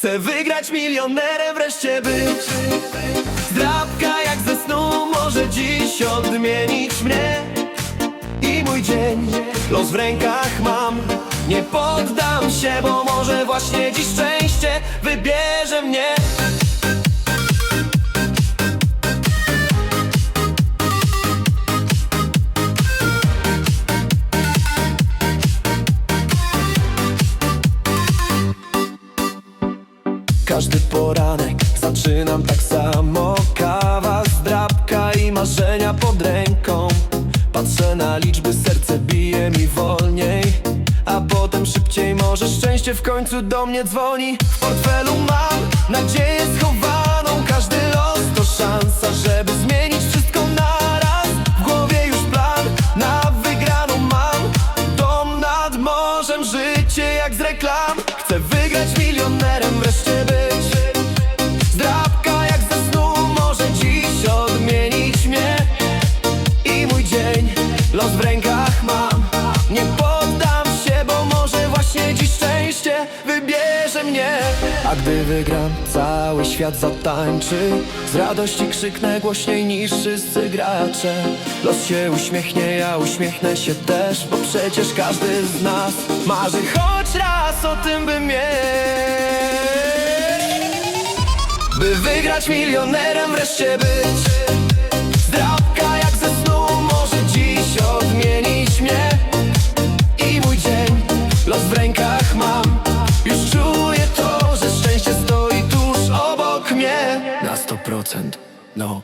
Chcę wygrać milionerem wreszcie być. Zdrabka jak ze snu może dziś odmienić mnie. I mój dzień los w rękach mam. Nie poddam się, bo może właśnie dziś szczęście wybierze mnie Każdy poranek zaczynam tak samo. Kawa, zdrabka i marzenia pod ręką. Patrzę na liczby, serce bije mi wolniej. A potem szybciej może szczęście w końcu do mnie dzwoni. W portfelu mam nadzieję schowaną. Każdy los to szansa, żeby zmienić wszystko naraz. W głowie już plan na wygraną mam. Dom nad morzem, życie jak z reklam Chcę wygrać milionerem, wreszcie być. Zdrabka jak ze snu może dziś odmienić mnie. I mój dzień, los w rękach A gdy wygram, cały świat zatańczy. Z radości krzyknę głośniej niż wszyscy gracze. Los się uśmiechnie, ja uśmiechnę się też Bo przecież każdy z nas marzy choć raz o tym by mieć. By wygrać milionerem wreszcie być. Zdrabka jak ze snu może dziś odmienić mnie. I mój dzień, los w rękach mam 100% no